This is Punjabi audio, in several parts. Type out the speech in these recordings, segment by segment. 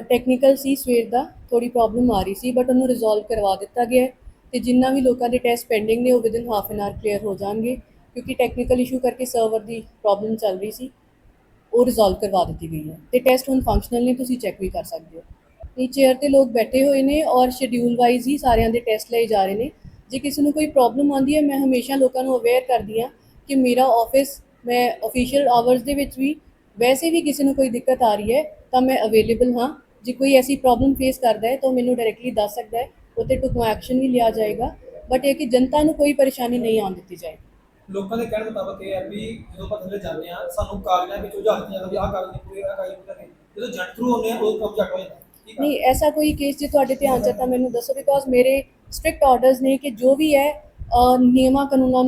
ਟੈਕਨੀਕਲ ਸੀ, ਸਵੇਰ ਦਾ ਥੋੜੀ ਪ੍ਰੋਬਲਮ ਆ ਰਹੀ ਸੀ ਬਟ ਉਹਨੂੰ ਰਿਜ਼ੋਲਵ ਕਰਵਾ ਦਿੱਤਾ ਗਿਆ ਹੈ ਤੇ ਜਿੰਨਾ ਵੀ ਲੋਕਾਂ ਦੇ ਟੈਸਟ ਪੈਂਡਿੰਗ ਨੇ, ਉਹ within half an hour clear ਹੋ ਜਾਣਗੇ, ਕਿਉਂਕਿ ਟੈਕਨੀਕਲ ਇਸ਼ੂ ਕਰਕੇ ਸਰਵਰ ਦੀ ਪ੍ਰੋਬਲਮ ਚੱਲ ਰਹੀ ਸੀ, ਉਹ ਰਿਜ਼ੋਲਵ ਕਰਵਾ ਦਿੱਤੀ ਗਈ ਹੈ ਤੇ ਟੈਸਟ ਹੁਣ ਫੰਕਸ਼ਨਲ ਨੇ, ਤੁਸੀਂ ਚੈੱਕ ਵੀ ਕਰ ਸਕਦੇ ਹੋ। ਇਹ ਚੇਅਰ ਤੇ ਲੋਕ ਬੈਠੇ ਹੋਏ ਨੇ ਔਰ ਸ਼ਡਿਊਲ ਵਾਈਜ਼ ਹੀ ਸਾਰਿਆਂ ਦੇ ਟੈਸਟ ਲਏ ਜਾ ਰਹੇ ਨੇ। ਜੇ ਕਿਸੇ ਨੂੰ ਕੋਈ ਪ੍ਰੋਬਲਮ ਆਉਂਦੀ ਹੈ, ਮੈਂ ਹਮੇਸ਼ਾ ਲੋਕਾਂ ਨੂੰ ਅਵੇਅਰ ਕਰਦੀ ਹਾਂ ਕਿ ਮੇਰਾ ਆਫਿਸ ਮੈਂ ਅਫੀਸ਼ੀਅਲ ਆਵਰਸ ਦੇ ਵਿੱਚ ਵੀ ਵੈਸੇ ਵੀ ਕਿਸੇ ਨੂੰ ਕੋਈ ਦਿੱਕਤ ਆ ਰਹੀ ਹੈ ਤਾਂ ਮੈਂ ਅਵੇਲੇਬਲ ਹਾਂ। ਜੇ ਕੋਈ ਐਸੀ ਪ੍ਰੋਬਲਮ ਫੇਸ ਕਰਦਾ ਹੈ ਤਾਂ ਮੈਨੂੰ ਡਾਇਰੈਕਟਲੀ ਦੱਸ ਸਕਦਾ ਹੈ। ਉੱਤੇ ਟੁਕਮਾ ਐਕਸ਼ਨ ਵੀ ਲਿਆ ਜਾਏਗਾ। ਬਟ ਇਹ ਕਿ ਜਨਤਾ ਨੂੰ ਕੋਈ ਪਰੇਸ਼ਾਨੀ ਨਹੀਂ ਆਉਣ ਦਿੱਤੀ ਜਾਏਗੀ ਲੋਕਾਂ ਦੇ ਕਹਿਣ ਮੁਤਾਬਕ ਇਹ ਹੈ ਵੀ ਜਦੋਂ ਆਪਾਂ ਥੱਲੇ ਜਾਂਦੇ ਆ ਸਾਨੂੰ ਕਾਗਜ਼ਾਂ ਵਿੱਚ ਦਿੱਤਾ ਜਾਂਦਾ ਵੀ ਆਹ ਕਾਗਜ਼ ਨਹੀਂ ਪੂਰੇ ਆਹ ਕਾਗਜ਼ ਪੂਰੇ ਜਦੋਂ ਜੱਟ ਥਰੂ ਹੁੰਦੇ ਆ ਉਹ ਕੰਮ ਜੱਟ ਹੋ ਜਾਂਦਾ ਨਹੀਂ ਐਸਾ ਕੋਈ ਕੇਸ ਜੇ ਤੁਹਾਡੇ ਧਿਆਨ ਚ ਤਾਂ ਮੈਨੂੰ ਦੱਸੋ ਬਿਕੋਜ਼ ਮੇਰੇ ਸਟ੍ਰਿਕਟ ਆਰਡਰਸ ਨੇ ਕਿ ਜੋ ਵੀ ਹੈ ਨਿਯਮਾਂ ਕਾਨੂੰਨਾਂ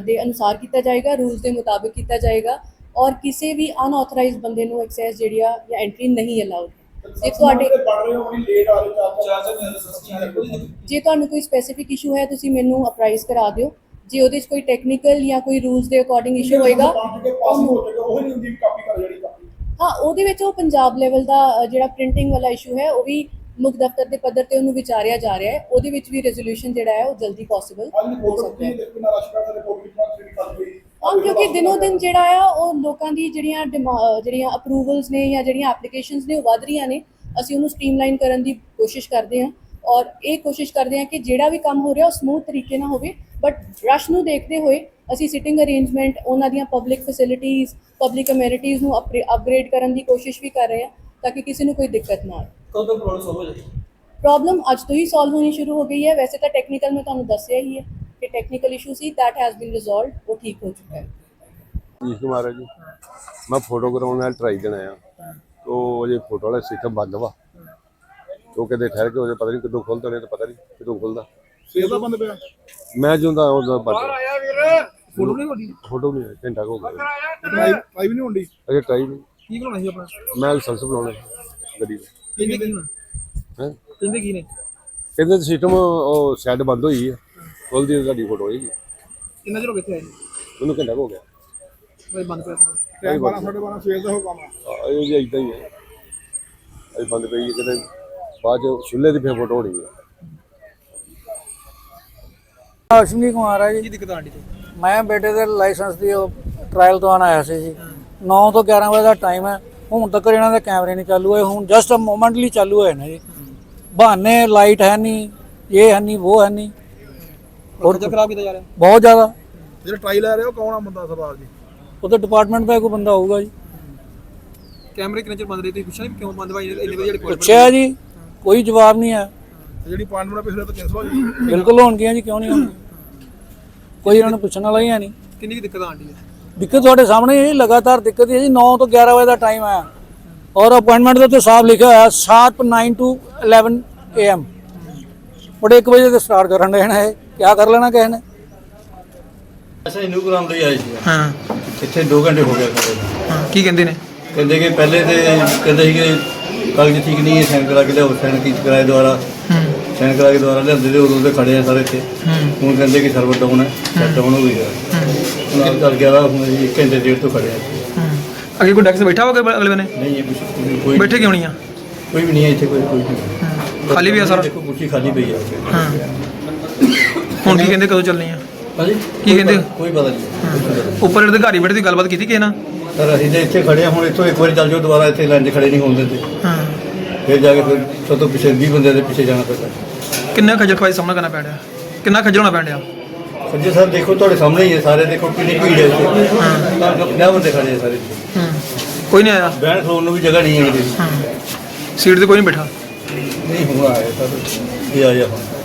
ਦੇ ਅਨੁਸਾਰ ਕੀਤਾ ਜਾਏਗਾ ਰੂਲਸ ਦੇ ਮੁਤਾਬਿਕ ਕੀਤਾ ਜਾਏਗਾ। ਔਰ ਕਿਸੇ ਵੀ ਅਨਆਥੋਰਾਈਜ਼ਡ ਬੰਦੇ ਨੂੰ ਐਕਸੈਸ ਜਿਹੜੀ ਆ ਜਾਂ ਐਂਟਰੀ ਨਹੀਂ ਅਲਾਉਡ ਜੇ ਤੁਹਾਡੇ ਪੜ ਰਹੇ ਹੋ ਲੇਟ ਆ ਰਹੇ। ਜੇ ਤੁਹਾਨੂੰ ਕੋਈ ਸਪੈਸੀਫਿਕ ਇਸ਼ੂ ਹੈ ਤੁਸੀਂ ਮੈਨੂੰ ਅਪਰਾਈਜ਼ ਕਰਾ ਦਿਓ। ਜੇ ਉਹਦੇ 'ਚ ਕੋਈ ਟੈਕਨੀਕਲ ਜਾਂ ਕੋਈ ਰੂਲਸ ਦੇ ਅਕੋਰਡਿੰਗ ਇਸ਼ੂ ਹੋਏਗਾ। ਹੋ ਜਾਏਗਾ ਉਹ ਨਹੀਂ ਹੁੰਦੀ ਕਾਪੀ ਕਰ ਜਿਹੜੀ ਕਾਪੀ। ਹਾਂ ਉਹਦੇ ਵਿੱਚ ਉਹ ਪੰਜਾਬ ਲੈਵਲ ਦਾ ਜਿਹੜਾ ਪ੍ਰਿੰਟਿੰਗ ਵਾਲਾ ਇਸ਼ੂ ਹੈ ਉਹ ਵੀ ਮੁੱਖ ਦਫ਼ਤਰ ਦੇ ਪੱਧਰ ਤੇ ਉਹਨੂੰ ਵਿਚਾਰਿਆ ਜਾ ਰਿਹਾ ਹੈ। ਉਹਦੇ ਵਿੱਚ ਵੀ ਰੈਜ਼ੋਲੂਸ਼ਨ ਜਿਹੜਾ ਹੈ ਉਹ ਜਲਦੀ ਪੋਸੀਬਲ ਹੋ ਸਕਦਾ ਹੈ। ਹਾਂ ਕਿਉਂਕਿ ਦਿਨੋ ਦਿਨ ਜਿਹੜਾ ਆ ਉਹ ਲੋਕਾਂ ਦੀ ਜਿਹੜੀਆਂ ਜਿਹੜੀਆਂ ਅਪਰੂਵਲਸ ਨੇ ਜਾਂ ਜਿਹੜੀਆਂ ਐਪਲੀਕੇਸ਼ਨਸ ਨੇ ਉਹ ਵਧ ਰਹੀਆਂ ਨੇ। ਅਸੀਂ ਉਹਨੂੰ ਸਟ੍ਰੀਮਲਾਈਨ ਕਰਨ ਦੀ ਕੋਸ਼ਿਸ਼ ਕਰਦੇ ਹਾਂ। ਔਰ ਇਹ ਕੋਸ਼ਿਸ਼ ਕਰਦੇ ਹਾਂ ਕਿ ਜਿਹੜਾ ਵੀ ਕੰਮ ਹੋ ਰਿਹਾ ਉਹ ਸਮੂਥ ਤਰੀਕੇ ਨਾਲ ਹੋਵੇ। ਬਟ ਰਸ਼ ਨੂੰ ਦੇਖਦੇ ਹੋਏ ਅਸੀਂ ਸਿਟਿੰਗ ਅਰੇਂਜਮੈਂਟ ਉਹਨਾਂ ਦੀਆਂ ਪਬਲਿਕ ਫੈਸਿਲਿਟੀਆਂ ਪਬਲਿਕ ਅਮੈਨਿਟੀਜ਼ ਨੂੰ ਅਪਗ੍ਰੇਡ ਕਰਨ ਦੀ ਕੋਸ਼ਿਸ਼ ਵੀ ਕਰ ਰਹੇ ਹਾਂ ਤਾਂ ਕਿ ਕਿਸੇ ਨੂੰ ਕੋਈ ਦਿੱਕਤ ਨਾ ਆਏ। ਕਦੋਂ ਪ੍ਰੋਬਲਮ ਸੋਲਵ ਹੋ ਜਾਏਗੀ ਪ੍ਰੋਬਲਮ ਅੱਜ ਤੋਂ ਹੀ ਸੋਲਵ ਹੋਣੀ ਸ਼ੁਰੂ ਹੋ ਗਈ ਹੈ। ਵੈਸੇ ਤਾਂ ਟੈਕਨੀਕਲ ਮੈਂ ਤੁਹਾਨੂੰ ਦੱਸਿਆ ਹੀ ਹੈ। ਕਿ ਟੈਕਨੀਕਲ ਇਸ਼ੂ ਸੀ that has been resolved ਉਹ ਠੀਕ ਹੋ ਚੁੱਕਾ ਹੈ। ਜੀ ਕੁਮਾਰ ਜੀ। ਮੈਂ ਫੋਟੋ ਕਰਾਉਣ ਨਾਲ ਟਰਾਈ ਦੇਣਾ ਆ ਤੋ ਜੇ ਫੋਟੋ ਵਾਲਾ ਸਿਸਟਮ ਬੰਦ ਵਾ। ਤੋ ਕਿਤੇ ਠਹਿਰ ਕੇ ਉਹਦੇ ਪਤਾ ਨਹੀਂ ਕਦੋਂ ਖੁੱਲਦਾ ਨਹੀਂ ਤਾਂ ਪਤਾ ਨਹੀਂ ਕਦੋਂ ਖੁੱਲਦਾ। ਸੇਵਾ ਦਾ ਬੰਦ ਪਿਆ? ਮੈਂ ਜਿਉਂਦਾ ਉਹਦਾ ਬੰਦ। ਫੋਟੋ ਨਹੀਂ ਹੋਣੀ? ਫੋਟੋ ਨਹੀਂ ਘੰਟਾ ਕੁ ਹੋ ਗਿਆ। ਟਰਾਈ ਟਰਾਈ ਵੀ ਨਹੀਂ ਹੁੰਦੀ ਅਜੇ ਟਰਾਈ ਨਹੀਂ। ਕੀ ਬਣਾਉਣਾ ਸੀ ਆਪਣਾ? ਮੈਂ ਲਾਇਸੈਂਸ ਬਣਾਉਣਾ ਗੱਡੀ ਦਾ। ਕਹਿੰਦੇ ਕੀ ਹੁਣ? ਹੈ? ਕਹਿੰਦੇ ਕੀ ਨੇ? ਕਹਿੰਦੇ ਸਿਸਟਮ ਉਹ ਸ਼ਾਇਦ ਬੰਦ ਹੋਈ ਹੈ। ਖੁੱਲਦੀ ਤਾਂ ਤੁਹਾਡੀ ਫੋਟੋ ਹੋਏਗੀ। ਕਿੰਨਾ ਚਿਰ ਹੋ ਗਿਆ ਇੱਥੇ ਆਏ ਨੂੰ? ਮੈਨੂੰ ਘੰਟਾ ਕੁ ਹੋ ਗਿਆ। ਬਈ ਬੰਦ ਪਿਆ ਸਾਰਾ। ਟਾਈਮ 12 12:30 ਸਵੇਰ ਦਾ ਹੋ ਕੰਮ ਆ ਇਹ ਜੀ ਇਦਾਂ ਹੀ ਹੈ। ਅਜੇ ਬੰਦ ਪਈ ਹੈ ਕਿਤੇ ਬਾਅਦ ਚ ਛੁੱਲੇ ਦੀ ਫਿਰ ਫੋਟੋ ਹੋਣੀ ਹੈ। ਅਸ਼ਵਨੀ ਕੁਮਾਰ ਹੈ ਕੀ ਜੀ ਦਿੱਕਤ ਆਂਟੀ ਤੇ ਮੈਂ ਬੇਟੇ ਦੇ ਲਾਇਸੈਂਸ ਦੀ ਉਹ ਟ੍ਰਾਇਲ ਦਵਾਉਣ ਆਇਆ ਸੀ ਜੀ। 9 ਤੋਂ 11 ਵਜੇ ਦਾ ਟਾਈਮ ਹੈ। ਹੁਣ ਤੱਕ ਇਹਨਾਂ ਦੇ ਕੈਮਰੇ ਨਹੀਂ ਚਾਲੂ ਹੋਏ। ਹੁਣ ਜਸਟ ਮੋਮੈਂਟਲੀ ਚਾਲੂ ਹੋਏ ਨੇ ਜੀ। ਬਹਾਨੇ ਲਾਈਟ ਹੈ ਨਹੀਂ ਇਹ ਹੈ ਨਹੀਂ ਉਹ ਹੈ ਨਹੀਂ। ਹੋਰ ਖਰਚਾ ਖਰਾਬ ਕੀਤਾ ਜਾ ਰਿਹਾ। ਬਹੁਤ ਜ਼ਿਆਦਾ। ਜਿਹੜਾ ਟਰਾਈ ਲੈ ਰਹੇ ਹੋ ਕੌਣ ਆ ਬੰਦਾ ਸਰਦਾਰ ਜੀ? ਉਹਦੇ ਡਿਪਾਰਟਮੈਂਟ ਦਾ ਕੋਈ ਬੰਦਾ ਹੋਊਗਾ ਜੀ। ਕੈਮਰੇ ਕਿੰਨੇ ਚਿਰ ਬੰਦ ਰਹੇ? ਤੁਸੀਂ ਪੁੱਛਿਆ ਨਹੀਂ ਕਿਉਂ ਬੰਦ ਭਾਈ ਇੰਨੇ ਵਜੇ ਪੁੱਛਿਆ ਜੀ ਕੋਈ ਜਵਾਬ ਨਹੀਂ ਹੈ। ਤੇ ਜਿਹੜੀ ਅਪਾਇੰਟਮੈਂਟ ਪਿਛਲੇ ਤੋਂ ਕੈਂਸਲ ਹੋ ਗਈ ਬਿਲਕੁਲ ਹੋਣਗੀਆਂ ਜੀ ਕਿਉਂ ਨਹੀਂ ਹੋਣਗੀਆਂ? ਕੋਈ ਇਹਨਾਂ ਨੂੰ ਪੁੱਛਣ ਵਾਲਾ ਹੀ ਹੈ ਨਹੀਂ। ਕਿੰਨੀ ਕੀ ਦਿੱਕਤ ਆਂਟੀ ਹੈ? ਦਿੱਕਤ ਤੁਹਾਡੇ ਸਾਹਮਣੇ ਹੈ ਜੀ ਲਗਾਤਾਰ ਦਿੱਕਤ ਹੀ ਹੈ ਜੀ 9 ਤੋਂ 11 ਵਜੇ ਦਾ ਟਾਈਮ ਹੈ। ਔਰ ਅਪਾਇੰਟਮੈਂਟ ਦੇ ਉੱਤੇ ਸਾਫ਼ ਲਿਖਿਆ ਹੋਇਆ ਸ਼ਾਰਪ 9 ਟੂ 11 am ਬੜੇ 1 ਵਜੇ ਤੇ ਸਟਾਰਟ ਕਰਨ ਦੇ ਨੇ ਕੀ ਕਰ ਲੈਣਾ ਕਿਸੇ ਨੇ? ਅੱਛਾ ਇਹਨੂੰ ਕਰਾਉਣ ਲਈ ਆਏ ਸੀ। ਹਾਂ। ਇੱਥੇ 2 ਘੰਟੇ ਹੋ ਗਏ ਖੜੇ ਨੂੰ। ਹਾਂ ਕੀ ਕਹਿੰਦੇ ਨੇ? ਕਹਿੰਦੇ ਕਿ ਪਹਿਲੇ ਤੇ ਕਹਿੰਦੇ ਸੀ ਕਿ ਕਾਗਜ਼ ਠੀਕ ਨਹੀਂ ਹੈ ਸਾਈਨ ਕਰਾ ਕੇ ਲਿਆਓ ਸਾਈਨ ਕੀ ਕਰਾਏ ਦੁਆਰਾ ਸਾਈਨ ਕਰਾ ਕੇ ਦੁਆਰਾ ਲਿਆਉਂਦੇ ਤੇ ਉਦੋਂ ਤੇ ਖੜੇ ਆ ਸਾਰੇ ਇੱਥੇ। ਹੁਣ ਕਹਿੰਦੇ ਕਿ ਸਰਵਰ ਡਾਊਨ ਹੈ ਸ਼ਟ ਡਾਊਨ ਹੋ ਗਿਆ। ਆਹ ਚੱਲ ਗਿਆ ਵਾ, ਹੁਣ ਅਸੀਂ ਇੱਕ ਘੰਟੇ ਡੇਢ ਤੋਂ ਖੜੇ ਆ। ਅੱਗੇ ਕੋਈ ਡੈਕਸ ਬੈਠਾ ਹੋਗਾ ਅਗਲੇ ਬਨੇ? ਨਹੀਂ ਇਹ ਕੁਛ ਕੋਈ ਬੈਠੇ ਕਿਉਂ ਨਹੀਂ ਆ? ਕੋਈ ਵੀ ਨਹੀਂ ਹੈ ਇੱਥੇ ਕੋਈ ਕੋਈ ਨਹੀਂ। ਖਾਲੀ ਵੀ ਆ ਸਾਰਾ? ਦੇਖੋ ਕੁਰਸੀ ਖਾਲੀ ਪਈ ਹੈ ਹਾਂ। ਹੁਣ ਕੀ ਕਹਿੰਦੇ ਕਦੋਂ ਚੱਲਣੀ ਆ? ਹਾਂਜੀ ਕੀ ਕਹਿੰਦੇ? ਕੋਈ ਪਤਾ ਨਹੀਂ। ਉੱਪਰ ਅਧਿਕਾਰੀ ਬੈਠੇ ਦੀ ਗੱਲਬਾਤ ਕੀਤੀ ਕਿਸੇ ਨਾਲ? ਸਰ ਅਸੀਂ ਤੇ ਇੱਥੇ ਖੜੇ ਆ ਹੁਣ ਇੱਥੋਂ ਇੱਕ ਵਾਰੀ ਚੱਲ ਜਾਓ ਦੁਬਾਰਾ ਇੱਥੇ ਲਾਈਨ 'ਚ ਖੜੇ ਨਹੀਂ ਹੋਣ ਦਿੰਦੇ। ਹਾਂ। ਫਿਰ ਜਾ ਕੇ ਫਿਰ ਸਭ ਤੋਂ ਪਿੱਛੇ 20 ਬੰਦੇ ਦੇ ਪਿੱਛੇ ਜਾਣਾ ਪੈਂਦਾ। ਕਿੰਨਾ ਖੱਜਲ ਖਵਾਈ ਸਾਹਮਣਾ ਕਰਨਾ ਪੈ ਰਿਹਾ? ਕਿੰਨਾ ਖੱਜਲ ਹੋਣਾ ਪੈ ਰਿਹਾ? ਸੱਜੇ ਸਾਹਿਬ ਦੇਖੋ ਤੁਹਾਡੇ ਸਾਹਮਣੇ ਹੀ ਹੈ ਸਾਰੇ ਦੇਖੋ ਕਿੰਨੀ ਭੀੜ ਹੈ ਇੱਥੇ। ਹਾਂ। 50 ਬੰਦੇ ਖੜੇ ਆ ਸਾਰੇ। ਹੂੰ। ਕੋਈ ਨਹੀਂ ਆਇਆ? ਬਹਿਣ ਖਲੋਣ ਨੂੰ ਵੀ ਜਗ੍ਹਾ ਨਹੀਂ ਹੈ। ਸੀਟ ਤੇ ਕੋਈ ਨਹੀਂ ਬੈਠਾ? ਨਹੀਂ ਹੁਣ ਆਇਆ ਸਰ। ਇਹ ਆਇਆ ਹੁਣ।